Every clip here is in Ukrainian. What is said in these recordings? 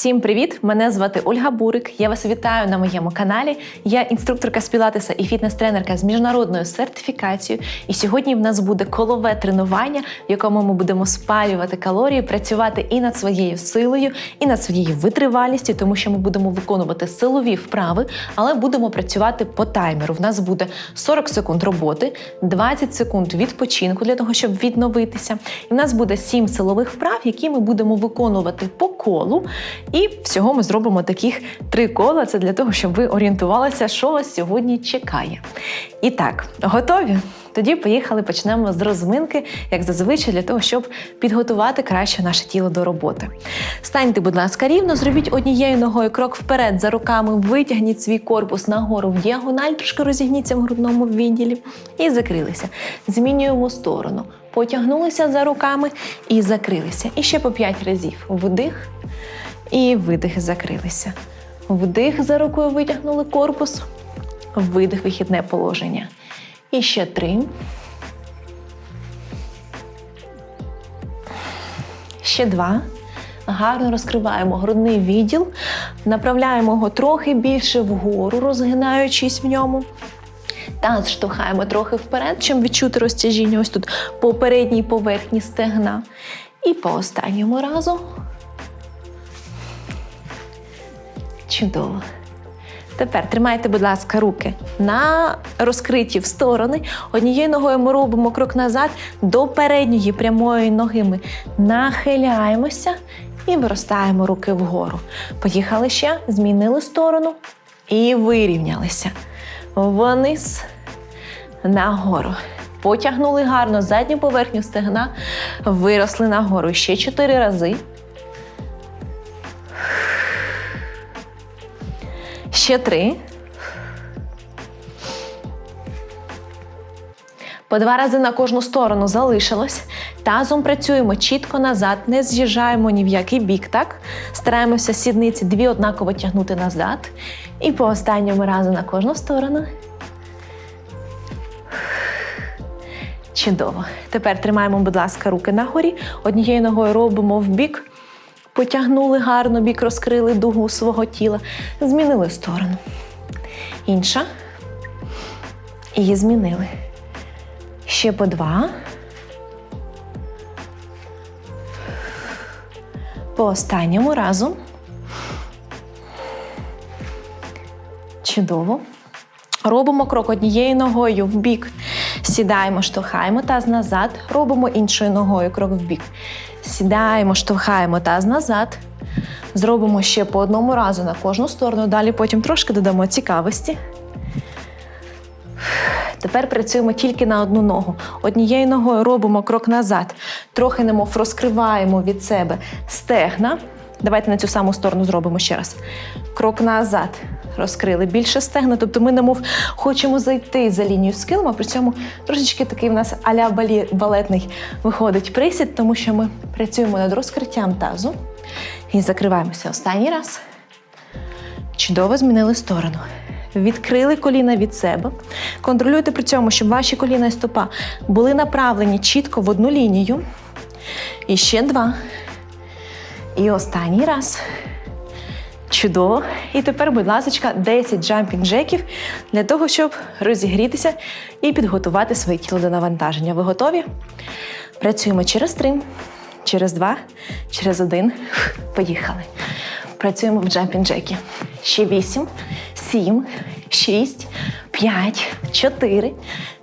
Всім привіт! Мене звати Ольга Бурик. Я вас вітаю на моєму каналі. Я інструкторка з пілатеса і фітнес-тренерка з міжнародною сертифікацією. І сьогодні в нас буде колове тренування, в якому ми будемо спалювати калорії, працювати і над своєю силою, і над своєю витривалістю, тому що ми будемо виконувати силові вправи, але будемо працювати по таймеру. В нас буде 40 секунд роботи, 20 секунд відпочинку для того, щоб відновитися. І в нас буде 7 силових вправ, які ми будемо виконувати по колу. І всього ми зробимо таких три кола. Це для того, щоб ви орієнтувалися, що вас сьогодні чекає. І так, готові? Тоді поїхали, почнемо з розминки, як зазвичай, для того, щоб підготувати краще наше тіло до роботи. Станьте, будь ласка, рівно, зробіть однією ногою крок вперед за руками, витягніть свій корпус нагору в діагональ, трошки розігніться в грудному відділі і закрилися. Змінюємо сторону. Потягнулися за руками і закрилися. І ще по 5 разів. Вдих і видих, закрилися. Вдих за рукою витягнули корпус, видих, вихідне положення. І ще три. Ще два. Гарно розкриваємо грудний відділ, направляємо його трохи більше вгору, розгинаючись в ньому. Таз штовхаємо трохи вперед, чим відчути розтяжіння ось тут по передній поверхні стегна. І по останньому разу. Чудово. Тепер тримайте, будь ласка, руки на розкриті в сторони. Однією ногою ми робимо крок назад до передньої прямої ноги. Ми нахиляємося і виростаємо руки вгору. Поїхали ще, змінили сторону і вирівнялися. Вниз, нагору. Потягнули гарно задню поверхню стегна, виросли нагору. Ще чотири рази. Ще три. По два рази на кожну сторону залишилось. Тазом працюємо чітко назад, не з'їжджаємо ні в який бік, так? Стараємося сідниці дві однаково тягнути назад. І по останньому разу на кожну сторону. Чудово. Тепер тримаємо, будь ласка, руки нагорі. Однією ногою робимо в бік. Потягнули гарно, бік розкрили дугу свого тіла. Змінили сторону. Інша. І змінили. Ще по два. По останньому разу. Чудово. Робимо крок однією ногою в бік. Сідаємо, штовхаємо таз назад. Робимо іншою ногою крок в бік. Сідаємо, штовхаємо таз назад. Зробимо ще по одному разу на кожну сторону. Далі потім трошки додамо цікавості. Тепер працюємо тільки на одну ногу. Однією ногою робимо крок назад. Трохи немов розкриваємо від себе стегна. Давайте на цю саму сторону зробимо ще раз. Крок назад. Розкрили більше стегна. Тобто ми немов хочемо зайти за лінію скилма, при цьому трошечки такий в нас аля балетний виходить присід, тому що ми працюємо над розкриттям тазу. І закриваємося останній раз. Чудово змінили сторону. Відкрили коліна від себе. Контролюйте при цьому, щоб ваші коліна і стопа були направлені чітко в одну лінію. І ще два. І останній раз. Чудово. І тепер, будь ласка, 10 джампінг джеків для того, щоб розігрітися і підготувати своє тіло до навантаження. Ви готові? Працюємо через три, через два, через один. Поїхали. Працюємо в джампінг джекі. Ще вісім, сім, шість, п'ять, чотири,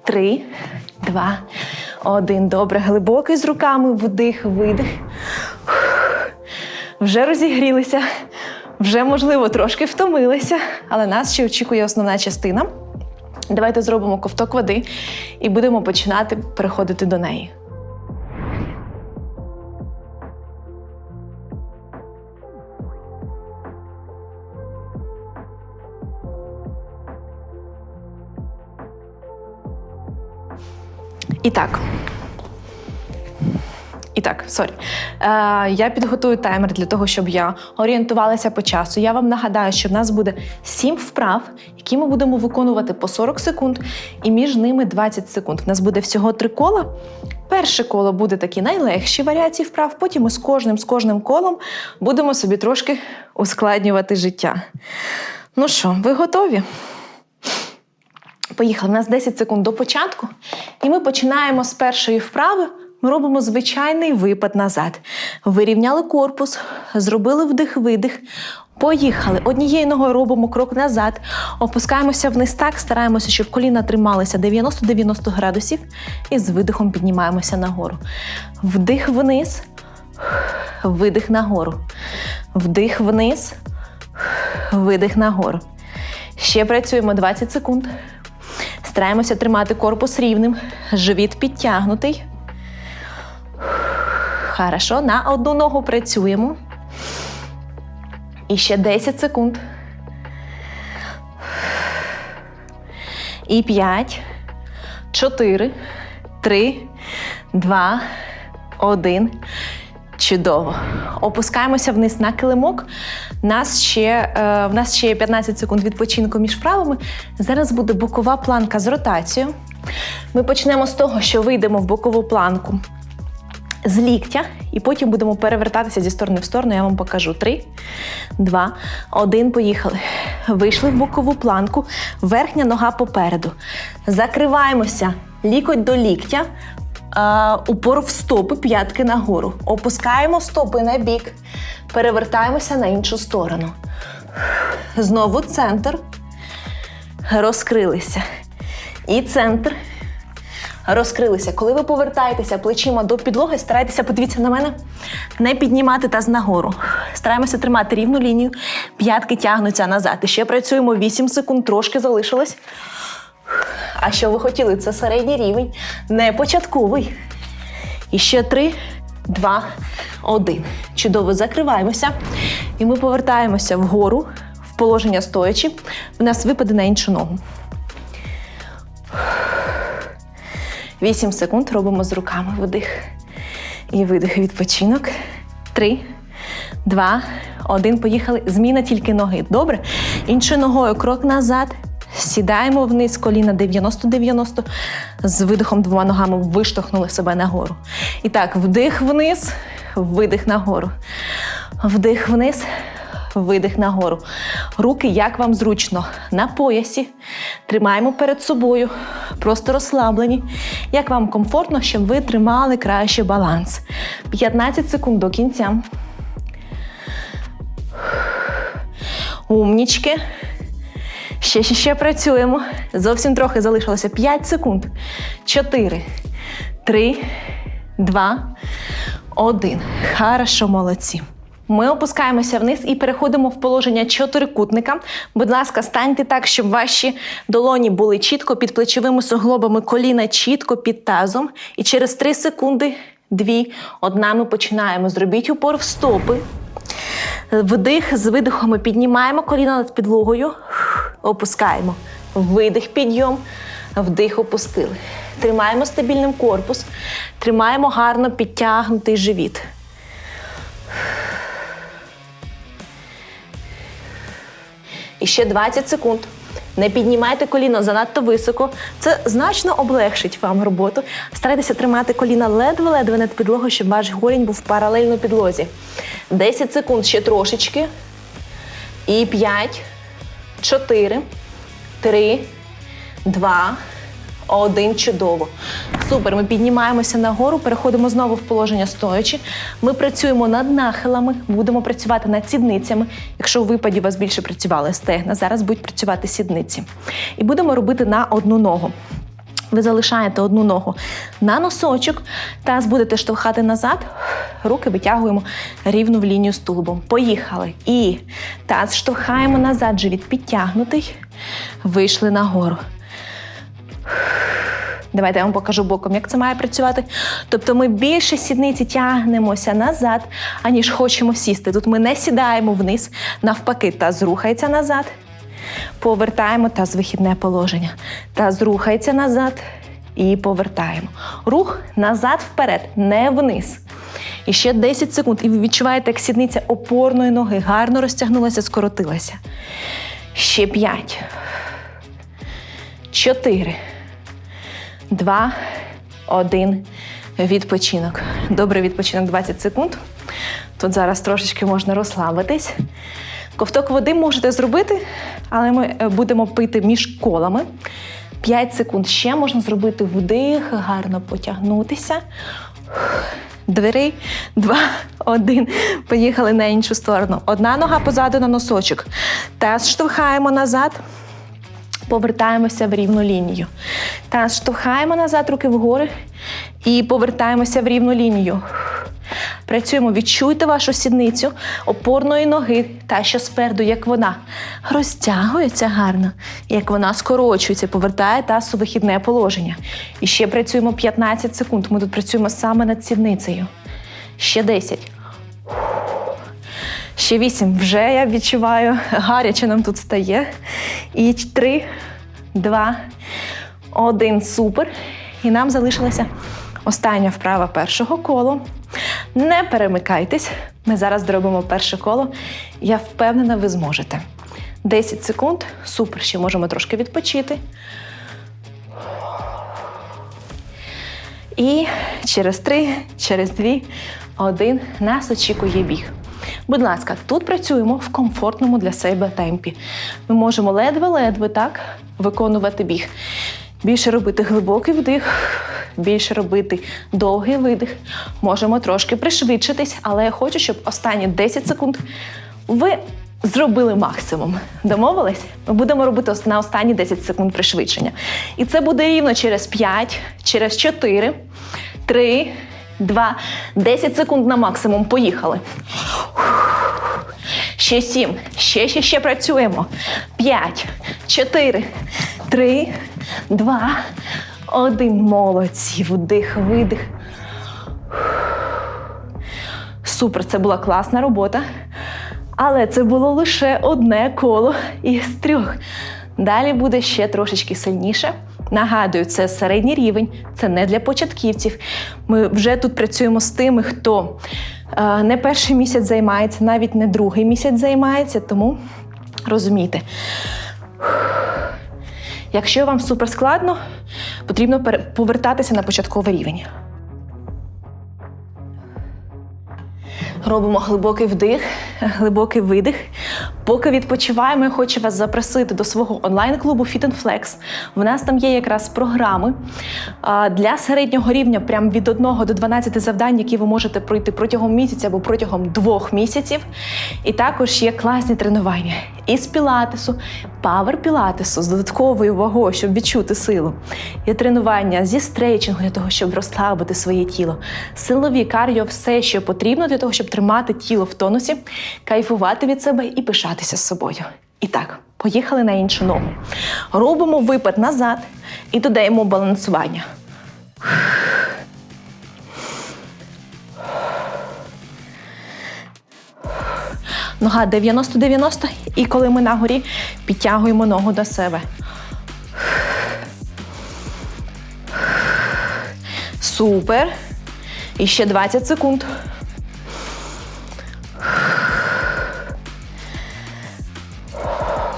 три, два, один. Добре. Глибокий з руками. Вдих, видих. Вже розігрілися. Вже, можливо, трошки втомилися, але нас ще очікує основна частина. Давайте зробимо ковток води і будемо починати переходити до неї. І так. Так, сорі. Е, я підготую таймер для того, щоб я орієнтувалася по часу. Я вам нагадаю, що в нас буде 7 вправ, які ми будемо виконувати по 40 секунд, і між ними 20 секунд. В нас буде всього три кола. Перше коло буде такі найлегші варіації вправ. Потім ми з кожним з кожним колом будемо собі трошки ускладнювати життя. Ну що, ви готові? Поїхали. У нас 10 секунд до початку, і ми починаємо з першої вправи. Ми робимо звичайний випад назад. Вирівняли корпус, зробили вдих-видих. Поїхали. Однією ногою робимо крок назад, опускаємося вниз так, стараємося, щоб коліна трималися 90-90 градусів. І з видихом піднімаємося нагору. Вдих вниз, видих нагору. Вдих вниз, видих нагору. Ще працюємо 20 секунд. Стараємося тримати корпус рівним, живіт підтягнутий. Хорошо, на одну ногу працюємо. І ще 10 секунд. І 5, 4, 3, 2, 1. Чудово. Опускаємося вниз на килимок. Нас ще, е, в нас ще є 15 секунд відпочинку між вправами. Зараз буде бокова планка з ротацією. Ми почнемо з того, що вийдемо в бокову планку з ліктя, і потім будемо перевертатися зі сторони в сторону. Я вам покажу. Три, два, один. Поїхали. Вийшли в бокову планку, верхня нога попереду. Закриваємося лікоть до ліктя. Упор в стопи, п'ятки нагору. Опускаємо стопи на бік, перевертаємося на іншу сторону. Знову центр. Розкрилися. І центр. Розкрилися. Коли ви повертаєтеся плечима до підлоги, старайтеся, подивіться на мене, не піднімати таз нагору. Стараємося тримати рівну лінію, п'ятки тягнуться назад. І ще працюємо 8 секунд, трошки залишилось. А що ви хотіли? Це середній рівень, не початковий. І ще 3, 2, 1. Чудово, закриваємося. І ми повертаємося вгору, в положення стоячи. У нас випаде на іншу ногу. 8 секунд робимо з руками вдих і видих. Відпочинок. 3, 2, 1. Поїхали. Зміна тільки ноги. Добре. Іншою ногою крок назад. Сідаємо вниз, коліна 90-90. З видихом двома ногами виштовхнули себе нагору. І так, вдих вниз, видих нагору. Вдих вниз, видих нагору. Руки, як вам зручно, на поясі. Тримаємо перед собою, просто розслаблені. Як вам комфортно, щоб ви тримали краще баланс. 15 секунд до кінця. Умнічки. Ще, ще, ще працюємо. Зовсім трохи залишилося. 5 секунд. 4, 3, 2, 1. Хорошо, молодці. Ми опускаємося вниз і переходимо в положення чотирикутника. Будь ласка, станьте так, щоб ваші долоні були чітко під плечовими суглобами, коліна чітко під тазом. І через 3 секунди, 2, одна ми починаємо. Зробіть упор в стопи. Вдих з видихом піднімаємо коліна над підлогою, опускаємо. Видих, підйом, вдих, опустили. Тримаємо стабільним корпус, тримаємо гарно підтягнутий живіт. І ще 20 секунд. Не піднімайте коліно занадто високо. Це значно облегшить вам роботу. Старайтеся тримати коліна ледве-ледве над підлогою, щоб ваш голінь був паралельно підлозі. 10 секунд ще трошечки. І 5, 4, 3, 2, один чудово. Супер. Ми піднімаємося нагору, переходимо знову в положення стоячи. Ми працюємо над нахилами, будемо працювати над сідницями. Якщо у випаді у вас більше працювали стегна, зараз будуть працювати сідниці. І будемо робити на одну ногу. Ви залишаєте одну ногу на носочок, таз будете штовхати назад, руки витягуємо рівно в лінію з тулубом. Поїхали. І таз штовхаємо назад, живіт підтягнутий. Вийшли нагору. Давайте я вам покажу боком, як це має працювати. Тобто ми більше сідниці тягнемося назад, аніж хочемо сісти. Тут ми не сідаємо вниз, навпаки, таз рухається назад. Повертаємо таз вихідне положення. Таз рухається назад і повертаємо. Рух назад вперед, не вниз. І ще 10 секунд. І ви відчуваєте, як сідниця опорної ноги гарно розтягнулася, скоротилася. Ще 5. 4. 2. 1. Відпочинок. Добрий відпочинок 20 секунд. Тут зараз трошечки можна розслабитись. Ковток води можете зробити, але ми е, будемо пити між колами. 5 секунд ще можна зробити вдих, гарно потягнутися. Двері, два, один. Поїхали на іншу сторону. Одна нога позаду на носочок. Таз штовхаємо назад. Повертаємося в рівну лінію. Таз штовхаємо назад, руки вгори і повертаємося в рівну лінію. Працюємо, відчуйте вашу сідницю опорної ноги, та що спереду, як вона розтягується гарно, як вона скорочується, повертає таз у вихідне положення. І ще працюємо 15 секунд. Ми тут працюємо саме над сідницею. Ще 10. Ще 8. Вже я відчуваю, гаряче нам тут стає. І 3, 2, 1. Супер. І нам залишилася остання вправа першого колу. Не перемикайтесь. Ми зараз зробимо перше коло. Я впевнена, ви зможете. 10 секунд. Супер. Ще можемо трошки відпочити. І через 3, через 2, 1 нас очікує біг. Будь ласка, тут працюємо в комфортному для себе темпі. Ми можемо ледве-ледве так виконувати біг. Більше робити глибокий вдих, більше робити довгий видих. Можемо трошки пришвидшитись, але я хочу, щоб останні 10 секунд ви зробили максимум. Домовились? Ми будемо робити на останні 10 секунд пришвидшення. І це буде рівно через 5, через 4, 3, 2, 10 секунд на максимум. Поїхали. Ще 7. Ще, ще, ще працюємо. 5, 4, 3, 2, 1. Молодці. Вдих, видих. Супер, це була класна робота. Але це було лише одне коло із трьох. Далі буде ще трошечки сильніше. Нагадую, це середній рівень, це не для початківців. Ми вже тут працюємо з тими, хто е, не перший місяць займається, навіть не другий місяць займається, тому розумійте. Якщо вам супер складно, потрібно повертатися на початковий рівень. Робимо глибокий вдих, глибокий видих. Поки відпочиваємо, я хочу вас запросити до свого онлайн-клубу Fit and Flex. В нас там є якраз програми для середнього рівня, прям від 1 до 12 завдань, які ви можете пройти протягом місяця або протягом двох місяців. І також є класні тренування із пілатесу, павер пілатесу з додатковою вагою, щоб відчути силу. Є тренування зі стрейчингу для того, щоб розслабити своє тіло. Силові кардіо, все, що потрібно для того, щоб тримати тіло в тонусі, кайфувати від себе і пишатися з собою. І так, поїхали на іншу ногу. Робимо випад назад і додаємо балансування. Нога 90-90, і коли ми на горі, підтягуємо ногу до себе. Супер. І ще 20 секунд.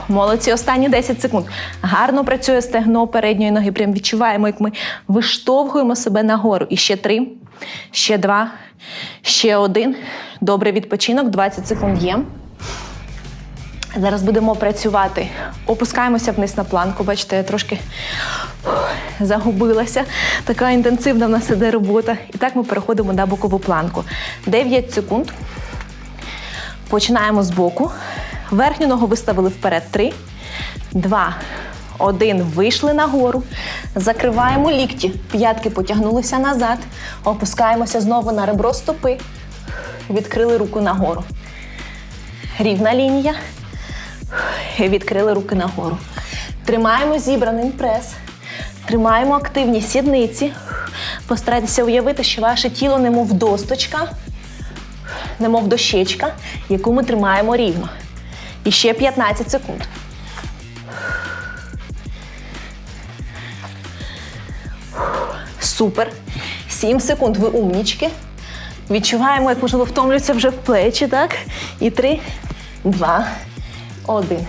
Молодці, останні 10 секунд. Гарно працює стегно передньої ноги. Прям відчуваємо, як ми виштовхуємо себе нагору. І ще три, ще два, ще один. Добрий відпочинок, 20 секунд є. Зараз будемо працювати. Опускаємося вниз на планку. Бачите, я трошки загубилася. Така інтенсивна в нас іде робота. І так ми переходимо на бокову планку. 9 секунд. Починаємо з боку. Верхню ногу виставили вперед. 3, 2, 1. Вийшли нагору. Закриваємо лікті. П'ятки потягнулися назад. Опускаємося знову на ребро стопи. Відкрили руку нагору. Рівна лінія. Відкрили руки нагору. Тримаємо зібраний прес. Тримаємо активні сідниці. Постарайтеся уявити, що ваше тіло немов досточка, немов дощечка, яку ми тримаємо рівно. І ще 15 секунд. Супер. 7 секунд. Ви умнічки. Відчуваємо, як можливо втомлюється вже в плечі, так? І три, два, один.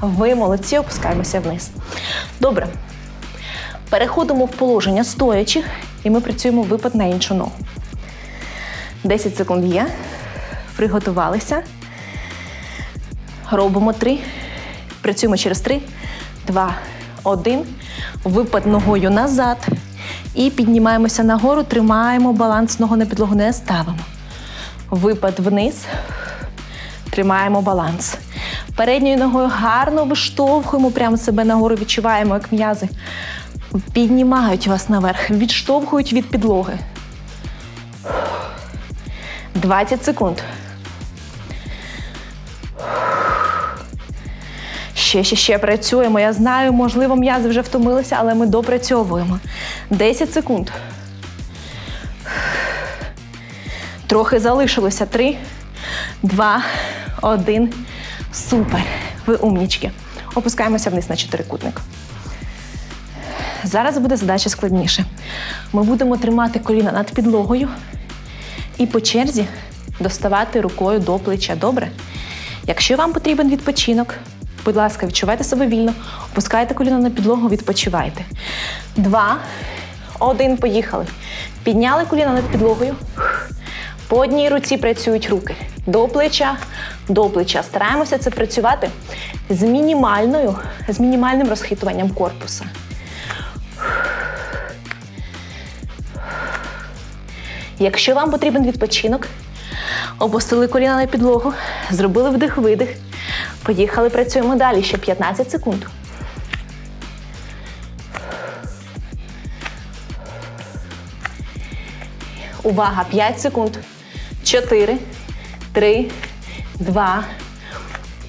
Ви молодці, опускаємося вниз. Добре. Переходимо в положення стоячи, і ми працюємо випад на іншу ногу. 10 секунд є. Приготувалися. Робимо три. Працюємо через три, два, один. Випад ногою назад. І піднімаємося нагору, тримаємо баланс ногу на підлогу, не ставимо. Випад вниз. Тримаємо баланс. Передньою ногою гарно виштовхуємо прямо себе нагору, відчуваємо, як м'язи піднімають вас наверх, відштовхують від підлоги. 20 секунд. Ще, ще, ще працюємо. Я знаю, можливо, м'язи вже втомилися, але ми допрацьовуємо. 10 секунд. Трохи залишилося. Три, два, один. Супер. Ви умнічки. Опускаємося вниз на чотирикутник. Зараз буде задача складніше. Ми будемо тримати коліна над підлогою і по черзі доставати рукою до плеча. Добре? Якщо вам потрібен відпочинок, будь ласка, відчувайте себе вільно, опускайте коліна на підлогу, відпочивайте. Два, один, поїхали. Підняли коліна над підлогою. По одній руці працюють руки. До плеча, до плеча. Стараємося це працювати з мінімальною, з мінімальним розхитуванням корпуса. Якщо вам потрібен відпочинок, опустили коліна на підлогу, зробили вдих-видих. Поїхали, працюємо далі. Ще 15 секунд. Увага! 5 секунд. 4, 3, 2,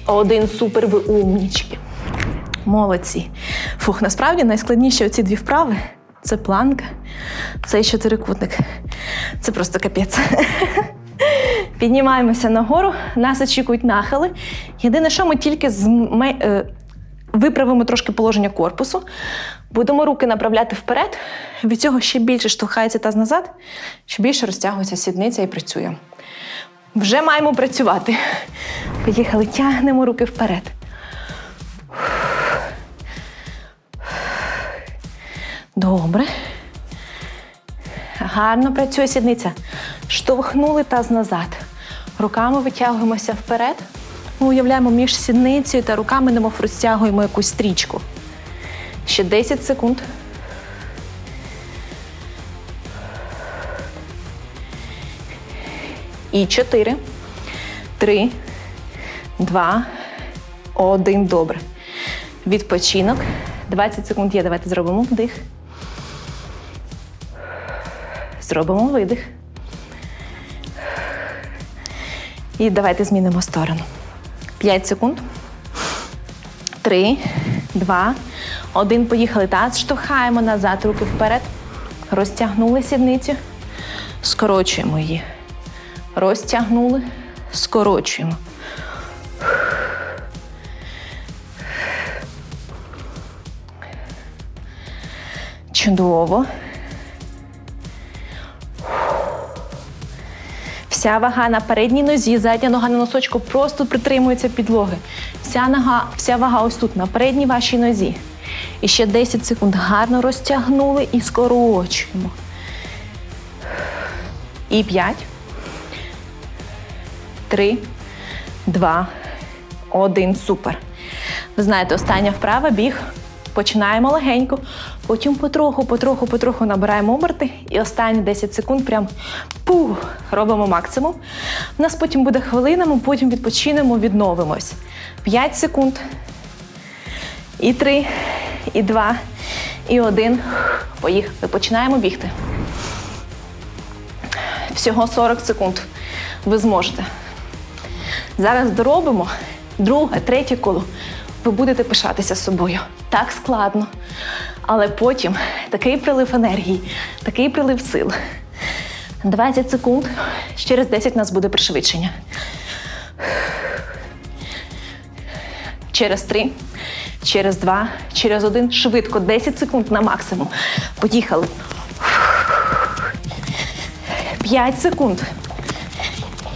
1. Супер, ви умнічки. Молодці. Фух, насправді найскладніші оці дві вправи це планка, це чотирикутник. Це просто капець. Піднімаємося нагору, нас очікують нахили. Єдине, що ми тільки зме... виправимо трошки положення корпусу, будемо руки направляти вперед. Від цього ще більше штовхається таз назад, ще більше розтягується сідниця і працює. Вже маємо працювати. Поїхали, тягнемо руки вперед. Добре. Гарно працює сідниця. Штовхнули таз назад. Руками витягуємося вперед. Ми уявляємо між сідницею та руками, немов розтягуємо якусь стрічку. Ще 10 секунд. І 4, 3, 2, 1. Добре. Відпочинок. 20 секунд є. Давайте зробимо вдих. Зробимо видих. І давайте змінимо сторону. 5 секунд. 3, 2, 1. Поїхали. Таз штовхаємо назад, руки вперед. Розтягнули сідницю. Скорочуємо її. Розтягнули, скорочуємо. Чудово. Вся вага на передній нозі, задня нога на носочку просто притримується підлоги. Вся нога, вся вага ось тут, на передній вашій нозі. І ще 10 секунд. Гарно розтягнули і скорочуємо. І 5. 3, 2, 1. Супер. Ви знаєте, остання вправа біг. Починаємо легенько, потім потроху, потроху, потроху набираємо оберти. І останні 10 секунд прям пух, робимо максимум. У нас потім буде хвилина, ми потім відпочинемо, відновимось. 5 секунд. І 3, і 2, і 1. Поїхали. Починаємо бігти. Всього 40 секунд. Ви зможете. Зараз доробимо друге, третє коло. Ви будете пишатися собою. Так складно. Але потім такий прилив енергії, такий прилив сил. 20 секунд. Через 10 у нас буде пришвидшення. Через 3, через 2, через 1. Швидко. 10 секунд на максимум. Поїхали. 5 секунд.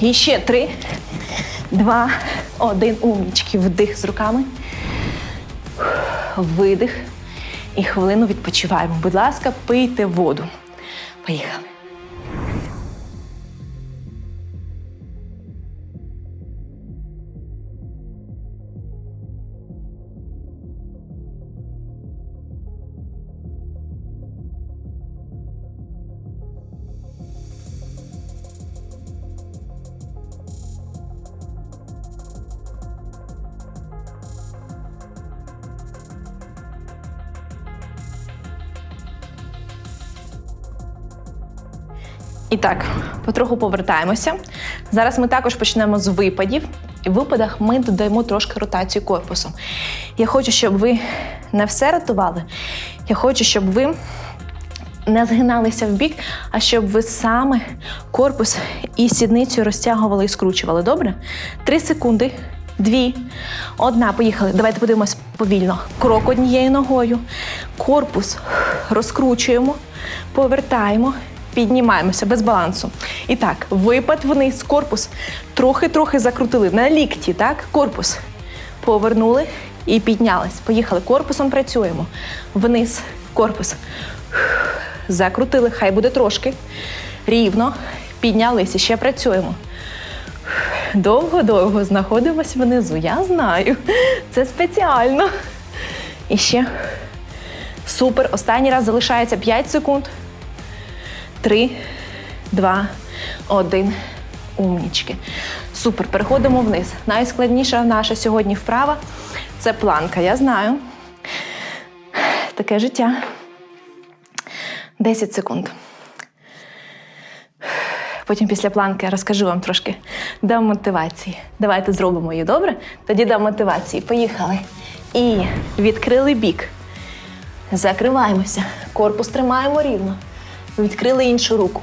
І ще три, два, один. Умнічки. Вдих з руками. Видих. І хвилину відпочиваємо. Будь ласка, пийте воду. Поїхали. І так, потроху повертаємося. Зараз ми також почнемо з випадів. І в випадах ми додаємо трошки ротацію корпусу. Я хочу, щоб ви не все ротували. Я хочу, щоб ви не згиналися в бік, а щоб ви саме корпус і сідницю розтягували і скручували. Добре? Три секунди. Дві, одна. Поїхали. Давайте подивимось повільно. Крок однією ногою. Корпус розкручуємо, повертаємо, піднімаємося без балансу. І так, випад вниз, корпус. Трохи-трохи закрутили. На лікті, так? Корпус. Повернули і піднялись. Поїхали. Корпусом працюємо. Вниз, корпус. Закрутили, хай буде трошки. Рівно. Піднялися, ще працюємо. Довго-довго знаходимось внизу. Я знаю. Це спеціально. І ще. Супер. Останній раз залишається 5 секунд. Три, два, один. Умнічки. Супер. Переходимо вниз. Найскладніша наша сьогодні вправа це планка. Я знаю. Таке життя. 10 секунд. Потім після планки я розкажу вам трошки дам мотивації. Давайте зробимо її, добре? Тоді дам мотивації. Поїхали. І відкрили бік. Закриваємося. Корпус тримаємо рівно. Відкрили іншу руку.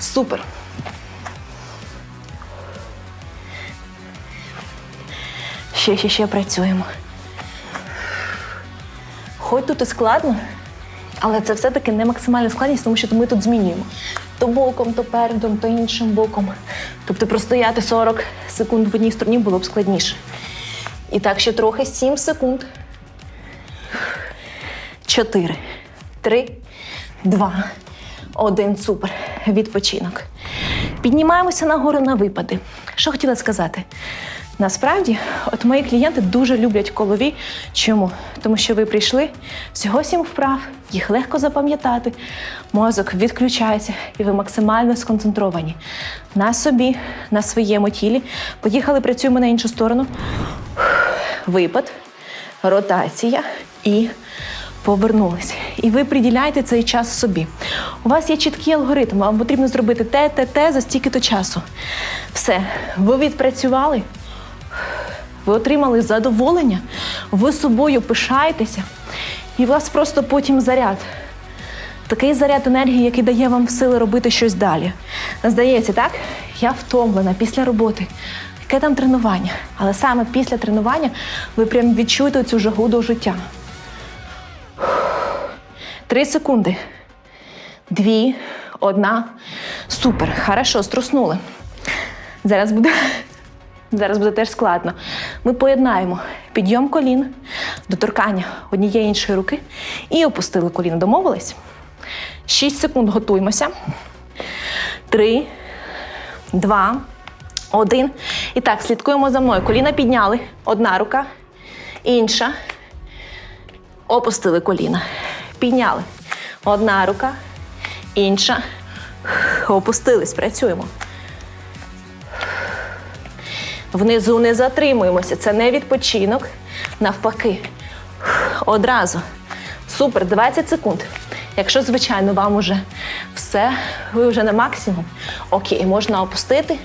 Супер. Ще, ще, ще працюємо. Хоч тут і складно, але це все-таки не максимальна складність, тому що ми тут змінюємо. То боком, то передом, то іншим боком. Тобто простояти 40 секунд в одній стороні було б складніше. І так, ще трохи 7 секунд. 4, 3, 2, 1. Супер. Відпочинок. Піднімаємося нагору на випади. Що хотіла сказати? Насправді, от мої клієнти дуже люблять колові. Чому? Тому що ви прийшли всього сім вправ, їх легко запам'ятати, мозок відключається, і ви максимально сконцентровані на собі, на своєму тілі. Поїхали, працюємо на іншу сторону. Випад, ротація і повернулись. І ви приділяєте цей час собі. У вас є чіткий алгоритм, вам потрібно зробити те, те, те за стільки-то часу. Все, ви відпрацювали, ви отримали задоволення, ви собою пишаєтеся, і у вас просто потім заряд. Такий заряд енергії, який дає вам сили робити щось далі. Здається, так? Я втомлена після роботи. Яке там тренування? Але саме після тренування ви прям відчуєте цю жагу до життя. Три секунди. Дві, одна. Супер. Хорошо, струснули. Зараз буде. Зараз буде теж складно. Ми поєднаємо підйом колін, доторкання однієї іншої руки і опустили коліно. Домовились? 6 секунд готуємося. Три, два, один. І так, слідкуємо за мною. Коліна підняли. Одна рука, інша. Опустили коліна. Підняли. Одна рука, інша. Опустились. Працюємо. Внизу не затримуємося. Це не відпочинок. Навпаки. Одразу. Супер, 20 секунд. Якщо, звичайно, вам уже все, ви вже на максимум. Окей, можна опустити,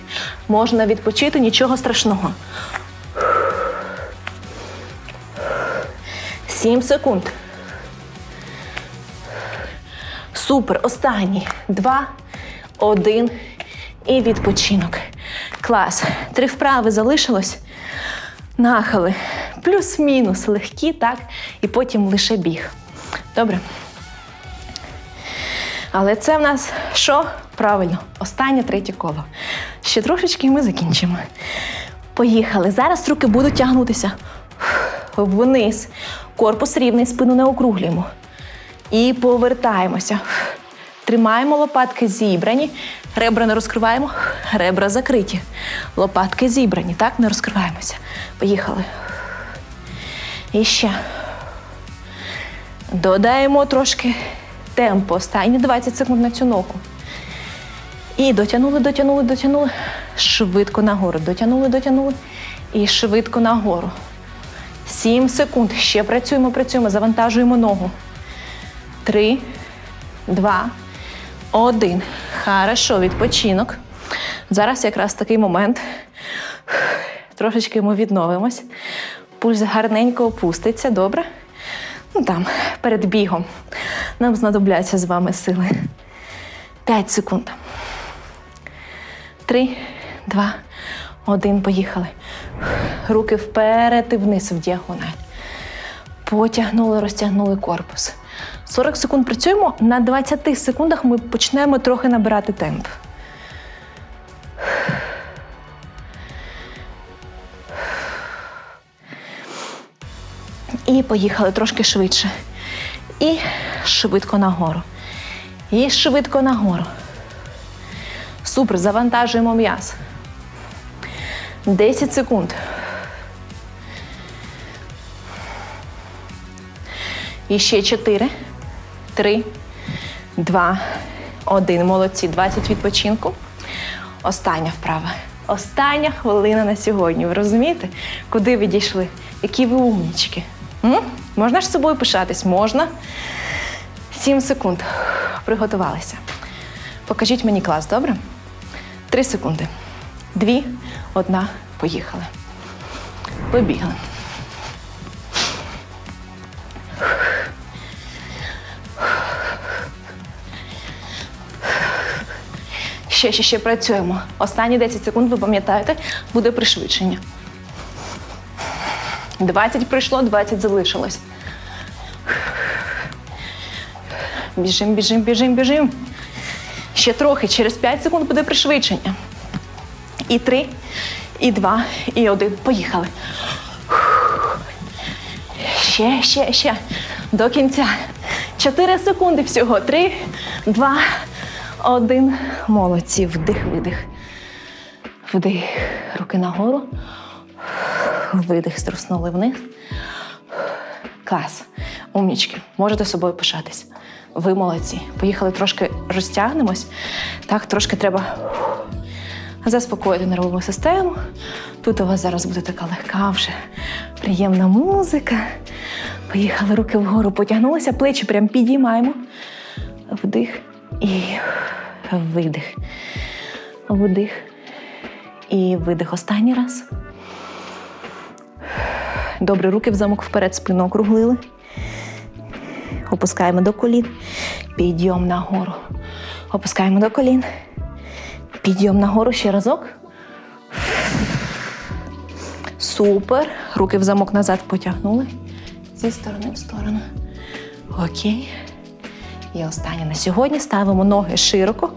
можна відпочити, нічого страшного. 7 секунд. Супер. Останній. Два, один і відпочинок. Клас. Три вправи залишилось. Нахили. Плюс-мінус легкі, так? І потім лише біг. Добре. Але це в нас що? Правильно, останнє третє коло. Ще трошечки і ми закінчимо. Поїхали. Зараз руки будуть тягнутися вниз. Корпус рівний, спину не округлюємо. І повертаємося. Тримаємо лопатки зібрані, ребра не розкриваємо, ребра закриті. Лопатки зібрані, так, не розкриваємося. Поїхали. І ще. Додаємо трошки темпу. Останні 20 секунд на цю ногу. І дотягнули, дотягнули, дотягнули. Швидко нагору. Дотягнули, дотягнули. І швидко нагору. Сім секунд. Ще працюємо, працюємо, завантажуємо ногу. Три, два, один. Хорошо, відпочинок. Зараз якраз такий момент. Трошечки ми відновимось. Пульс гарненько опуститься, добре? Ну там, перед бігом. Нам знадобляться з вами сили. П'ять секунд. Три, два, один. Поїхали. Руки вперед і вниз в діагональ. Потягнули, розтягнули корпус. 40 секунд працюємо. На 20 секундах ми почнемо трохи набирати темп. І поїхали трошки швидше. І швидко нагору. І швидко нагору. Супер, завантажуємо м'яз. 10 секунд. І ще 4, 3, 2, 1. Молодці. 20 відпочинку. Остання вправа. Остання хвилина на сьогодні. Ви розумієте, куди ви дійшли? Які ви умнічки. М? Можна ж з собою пишатись? Можна. 7 секунд. Приготувалися. Покажіть мені клас, добре? Три секунди. Дві, одна, поїхали. Побігли. Ще, ще, ще працюємо. Останні 10 секунд, ви пам'ятаєте, буде пришвидшення. 20 пройшло, 20 залишилось. Біжим, біжим, біжим, біжим. Ще трохи, через 5 секунд буде пришвидшення. І три, і два, і один. Поїхали. Ще, ще, ще. До кінця. Чотири секунди всього. Три, два, один. Молодці. Вдих, видих. Вдих. Руки нагору. Видих, струснули вниз. Клас. Умнічки. Можете собою пишатись. Ви молодці. Поїхали трошки розтягнемось. Так, трошки треба заспокоїти нервову систему. Тут у вас зараз буде така легка, вже приємна музика. Поїхали руки вгору, потягнулися, плечі прям підіймаємо. Вдих і видих. Вдих і видих. Останній раз. Добре, руки в замок вперед, спину округлили. Опускаємо до колін. Підйом нагору. Опускаємо до колін. Підйом нагору ще разок. Супер. Руки в замок назад потягнули. Зі сторони в сторону. Окей. І останнє на сьогодні ставимо ноги широко,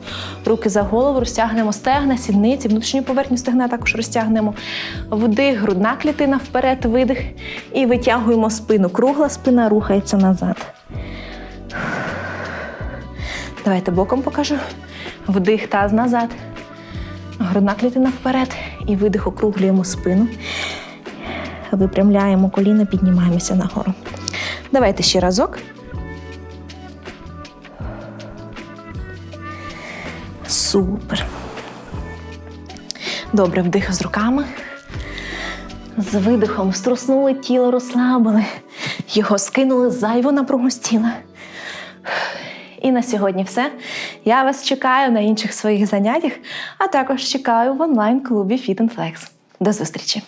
руки за голову, розтягнемо стегна, сідниці, внутрішню поверхню стегна також розтягнемо. Вдих, грудна клітина вперед, видих. І витягуємо спину. Кругла спина рухається назад. Давайте боком покажу. Вдих, таз назад. Грудна клітина вперед. І видих, округлюємо спину. Випрямляємо коліна, піднімаємося нагору. Давайте ще разок. Супер. Добре, вдих з руками. З видихом струснули тіло, розслабили. Його скинули зайво напругу з тіла. І на сьогодні все. Я вас чекаю на інших своїх заняттях, а також чекаю в онлайн-клубі Fit Flex. До зустрічі!